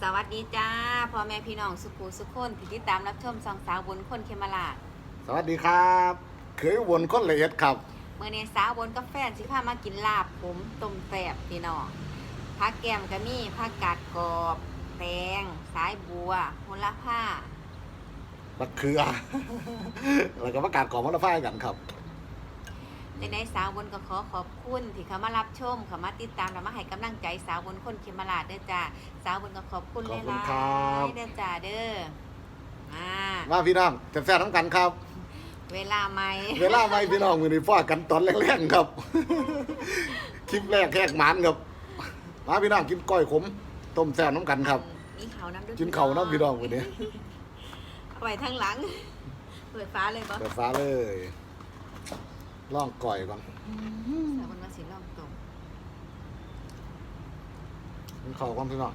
สวัสดีจ้าพ่อแม่พี่น้องสุขุสุขคนที่ติดตามรับชมสองสาวบนคนเคมาลาดสวัสดีครับเคยวนคนละเอียดครับ เมื่อนี้สาวบนกับแฟนสิพามากินลาบผมต้มแซ่บพี่น้องผักแก้มก็มีผักกาดกรอบแตงสายบัวโหระพาบักเขือ แล้วก็ประกาศก่อนว่าเราฟ้ากันครับ ในในสาวบนก็ขอขอบคุณที่เขามารับชมเขามาติดตามและมาให้กำลังใจสาวบนคนเคมาลาดเด้อจ้าสาวบนก็ขอบคุณขอบหคุลาณครับยๆเด้อจ้าเด้ออ่ามาพี่น้องแฟนๆทั้งกันครับ เวลาใหม่เวลาไม่พี่น้องมือนี้ฟ้ากันตอนแรกๆครับ คลิปแรกแหกหมันครับ มาพี่น้องกินก้อยขมต้มแซ่บน้ำกันครับ มีเขาน้ำด้วยกินเข่าวน้ำพี่น้องวันนี้เอาไว้ทั้งหลัง เปิดฟ้าเลยปะเปิดฟ้าเลย ล่องก้อยก่อนสาวบนมาสีล่องตรงกินเข่าวก่อนพี่น้อง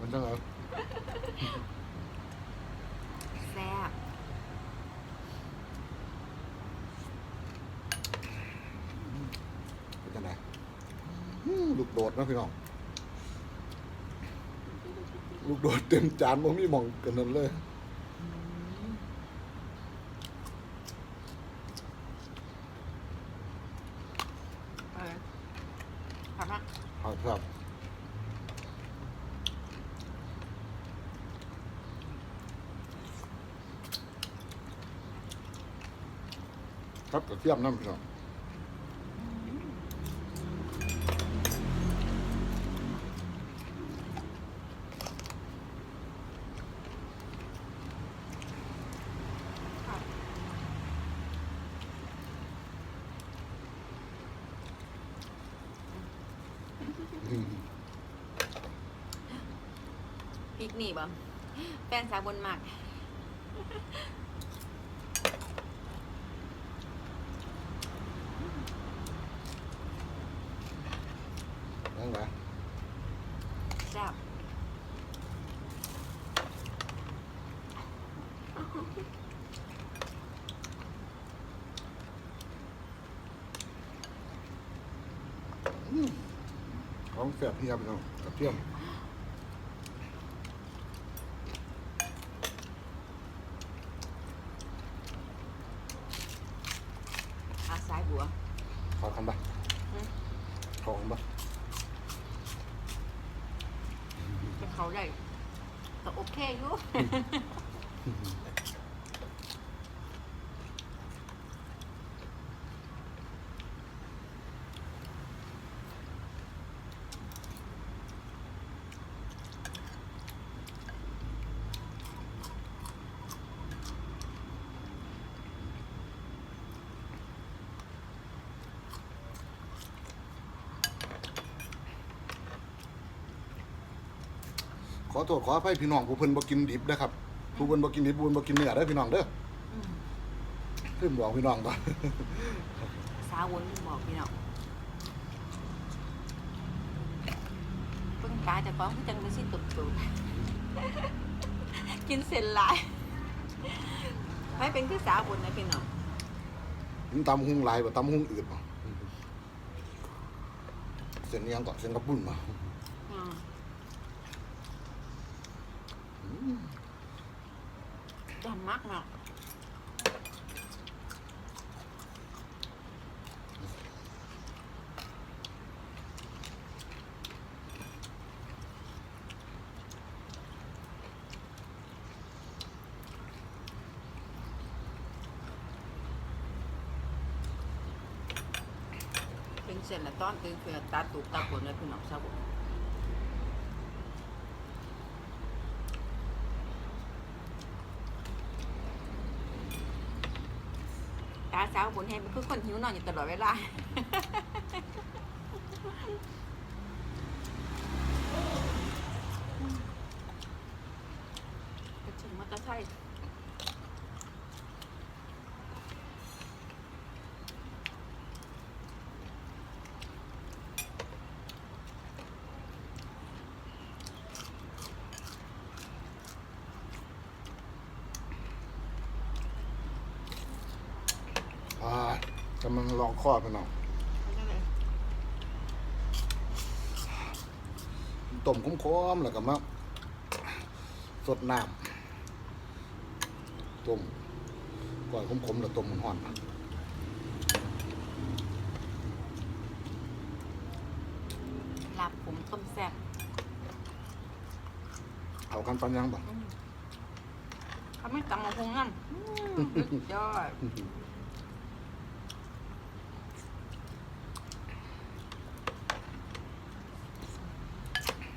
มันจังเหรอแซ่บเป็นจังไงอืมลูกโดดนะพี่น้องลูกโดดเต็มจานมันมีหมองกันนั่นเลย เออขอบคุณ เอาครับครับกระ เทียมน้ำพี่น้องพริกนี่บ่แฟนสาวบนหมัก นั่นแหละ แซ่บ ของเสียบเทียมพี่น้องกระเทียมอาสายบัวขอคำปะอืมขอคำปะจะเขาได้ก็โอเคอยู่ อโทษขออภัยพี่น้องผู้เพิ่นบ่กินดิบนะครับผู้เพิ่นบ่กินดิบผู้เพิ่นบ่กินเนื้อเด้อพี่น้องเด้ออืมขึ้นบอกพี่น้องบ่ สาวบนบอกพี่น้องเพิ่งตาจะฟ้องจังเลยสิตุบตุบกินเสร็จหลายไม่เป็นคือสาวบนนะพี่น้องกินตำหุงหลายบ่ตำหุงอืดบ่เส้นนี้ยังก่อนเส้นกระปุ้นมาอืม ดำมากเนาะเป็นเส้นละต้อนเป็นเฟือตาตุกตาปนเลยพี่น้องสาวบน ตาสาวบนให้เป็นคือคนหิวนอนอยู่ตลอดเวลากระชิงมอเตอร์ไซค์ อ่า กำลังลองข้อพี่น้องไม่ได้เลยต้มขมๆแล้วก็มาสดน้ำต้มก่อยขมๆแล้วต้มมันห่อนลาบผมต้มแซ่บเอากันปันยังบ่อืมเขาไม่ตำมะฮงนั่นอืมสุดยอด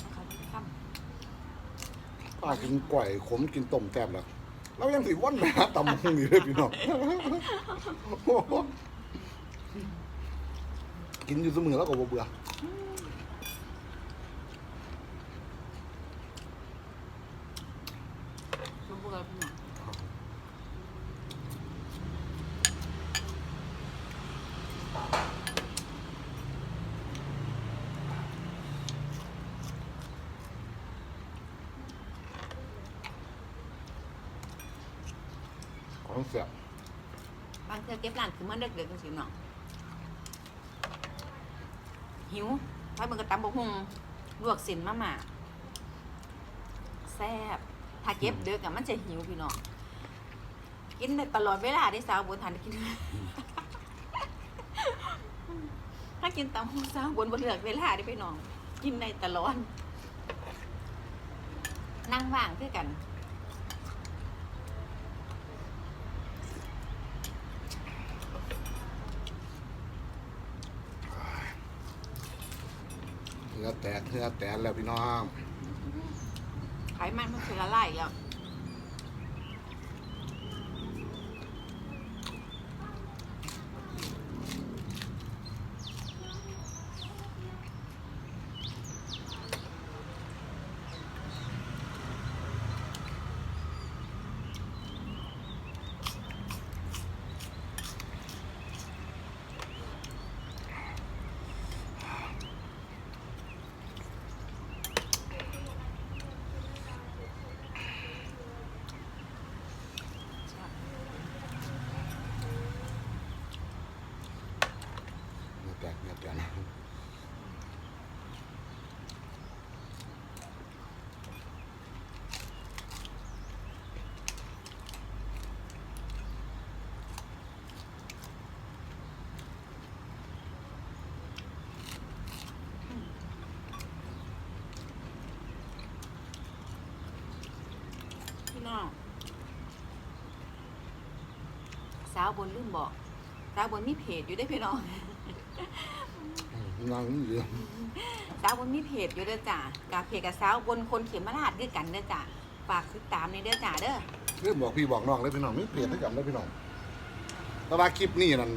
เอาเข้าไปข้ ป้ากินก๋วยขมกินต้มแซ่บแล้วเรายังสิว่อนไปหาตำบักหุ่งอยู่เลยพี่น้องกินอยู่เสมอแล้วก็บ่เบื่อมันพวกเราพี่น้อง ของแซ่บบางเทื่อเก็บ ร้านคือมันเด็กๆกันสิเนาะหิวไปเบิ่งกระตำบกฮงลวกสินมาหมาแซ่บถ้าเก็บเด็กอะมันจะหิวพี่น้องกินได้ตลอดเวลาได้สาวบนทันกินถ้ากินตำฮงสาวบนบนเหลือกเวลาได้พี่น้อง กินได้ตลอดนั่งว่างคือกัน เนื้อแตกเนื้อแตกแล้วพี่น้อง ไขมันมันคือละลายอีกแล้ว เนื้อแตกเนื้อแตนพี่น้อง สาวบนลืมบอกสาวบนมีเพจอยู่ได้อพี่น้องนั่งเหลือสาวบนมีเพจอยู่เด้อจ้ะกับเพจกับสาวบนคนเขียนมาลาดด้วยกันเด้อจ้ะฝากติดตามในเด้อจ้ะเด้อเรื่องบอกพี่บอกน้องเลยพี่น้องมีเปลี่ยนให้กันเลยพี่น้องแต่ว่าคลิปนี้นั่น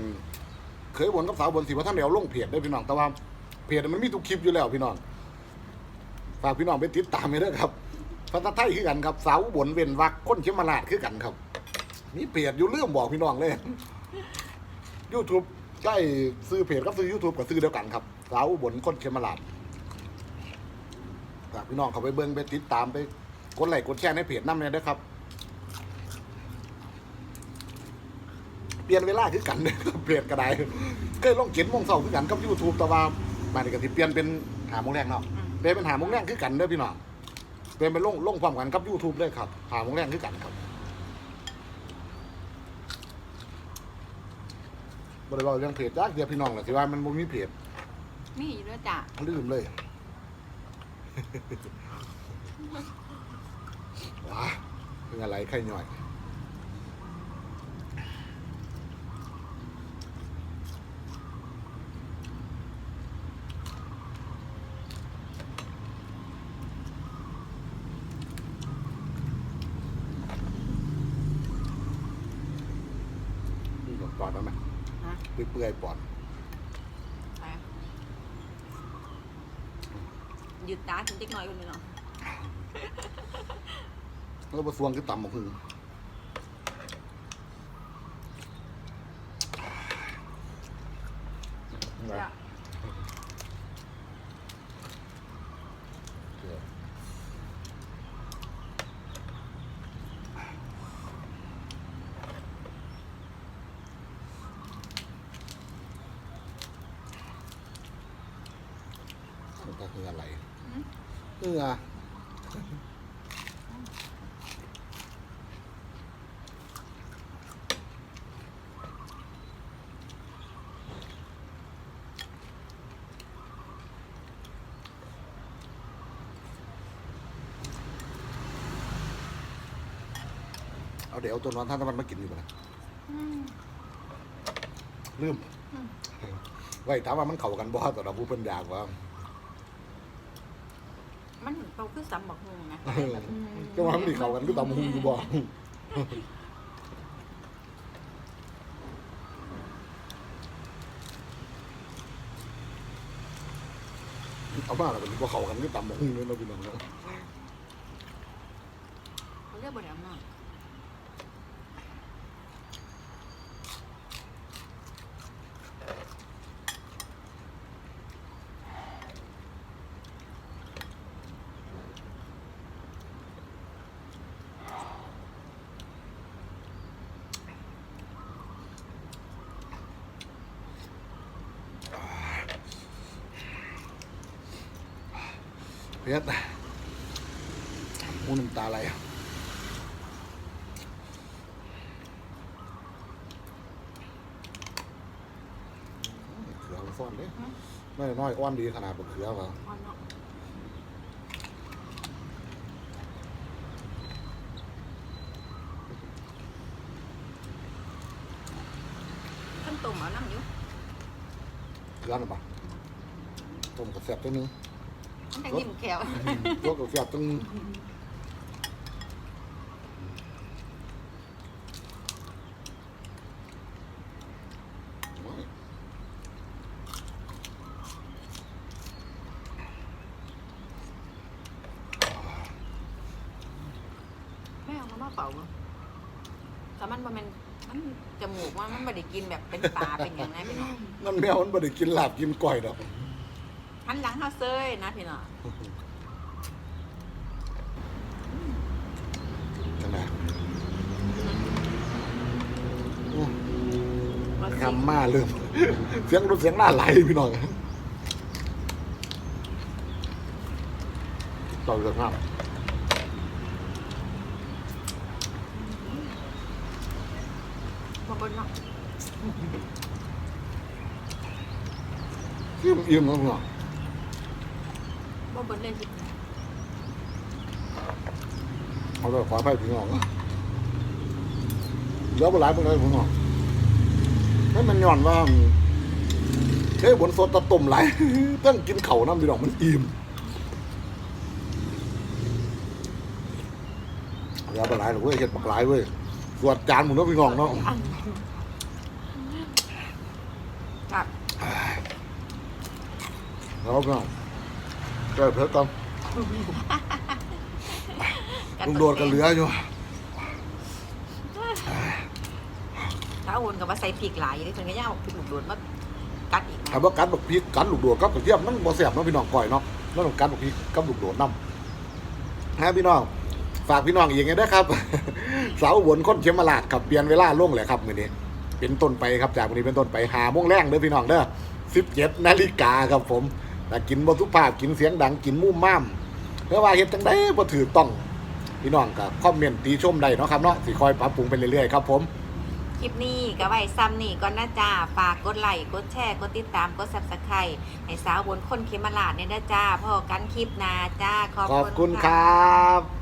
เคยบนกับสาวบนสิว่าท่านเดียวลงเพจได้อพี่น้องแต่ว่าเพจมันมีทุกคลิปอยู่แล้วพี่น้องฝากพี่น้องไปติดตามไปด้วยครับภาษาไทยคือกันครับสาวบนเว้นวักคนเชียงมาลาดคือกันครับ มีเพจอยู่เรื่องบอกพี่น้องเลย YouTube ใกล้ซื้อเพจกับซื้อ YouTube กับซื้อเดียวกันครับสาวบนคนเชียงมาลาดฝากพี่น้องเขาไปเบิ่งไปติดตามไปกดไลค์กดแชร์ในเพจนั่นเลยนะครับ เปลี่ยนเวลาคือกันเลยเปลี่ยนกระไดเคยลงเจ็ดโมงเช้าคือกันกับ YouTube แต่ว่ามาในกติเปลี่ยนเป็นหาโมงแรกเนาะเปลี่ยนเป็นหาโมงแรกคือกันเด้อพี่น้องเปลี่ยนเป็นลงลงพร้อมกันกับ YouTube เลยครับหาโมงแรกคือกันครับ บริวารเรื่องเพจจ้าเดียวพี่น้องแหละที่ว่ามันบ่มีเพจมีอยู่ด้วยจ้ะลืมเลยว้าเป็นอะไรไข่หน่อยนี่ก็ปอดแล้วไหมฮะ เปื่อยๆปอดไปหยุดตาถึงเด็กน้อยคนนี้เนาะแล้วบะสวงคือต่ำหมกหึงจ้ะ มันก็ คืออะไรอืมเออเอาเดี๋ยวเอาตัวนอนท่านตะวันมากินอยู่ปะนะอืมลืมอืมไว้ถามว่ามันเข้ากันบ่สำหรับผู้เพิ่นอยากว่ามัน เราคือซ้ำบักฮุงนะเออก็ว่ามันสิเข้ากันคือตำหุงอยู่บ่เอามาแล้วมันบ่เข้ากันคือตำหุงเลยเนาะพี่น้องเนาะเขาเรียกบ่ได้มาก เพียรมูน้ำตาไหลเขือมันซ่อนเด้ไม่น้อยอ้อนดีขนาดบักเขือว่ะอ่อนเนาะขั้นต้มเอาน้ำอยู่เขือน่ะปะต้มกระแสบตัวนึง มันแต่ยิ้มแขวรสกระแสบตัวนึงโอ้ยไม่เอามาเป่าบ่แต่มันบ่แม่นมันจมูกว่ามันบ่ได้กินแบบเป็นปลาเป็นอย่างนั้นพี่น้อง นั่นแมวมันบ่ได้กินลาบกินก้อยดอก หันหลังเฮาเซยนะพี่น้อง จังไดโอ้ รสคำมาลืมเสียงรถเสียงหน้าไหลพี่น้องต่อเรื่องมากบ่เบิ่นเนาะอิ่มอิ่มแล้วเน้อบ่เบิ่นเลยสิเอาเลยขอไปพี่น้องนะเดี๋ยวไปหลายไปเลยพี่น้อง ให้มันย้อนว่าเฮ้ยบนโซนตะตุ่มไหลายต้องกินเข่าน้ำพี่น้องมันอิ่มเดี๋ยวไหลหรอกเว้ยเห็ดปักหลเว้ยสวดจานหมุนเนาะพี่น้องเนาะแล้วก็แก้เผ็ดกันลุงโดดกันเหลืออยู่าโอนก็ว่าใส่พริกหลายอยู่เด้เพิ่นก็ย่าเอาพริกลูกโดดมากัดอีกนะถามว่ากัดบักพริกกัดลูกโดดกับกระเทียมมันบ่แซ่บเนาะพี่น้องก่อยเนาะมันต้องกัดบักพริกกับลูกโดดนำนะพี่น้องฝากพี่น้องอีกไงนะครับ สาร์บนคนเข็มมาลาดครับเปลี่ยนเวลาล่วงเลยครับมื้อนี้เป็นต้นไปครับจากวันนี้เป็นต้นไปหาโมงแรงเด้อพี่น้องเด้อ17นาฬิกาครับผมแต่กินบ่ทุกภาพกินเสียงดังกินมุมม่ามเพื่อว่าเฮ็ดจังได๋บ่ถือต้องพี่น้องก็คอมเมนต์ตีชมได้เนาะครับเนาะสิคอยปรับปรุงไปเรื่อยๆครับผม คลิปนี้ก็ไว้ซ้ำนี่ก่อนนะจ้าฝากกดไลค์กดแชร์กดติดตามกดซับสไครต์ให้สาวบนคนเขมราดเนี่ยนะจ้าพอกันคลิปหนาจ้าขอบขอบคุณคุณครับ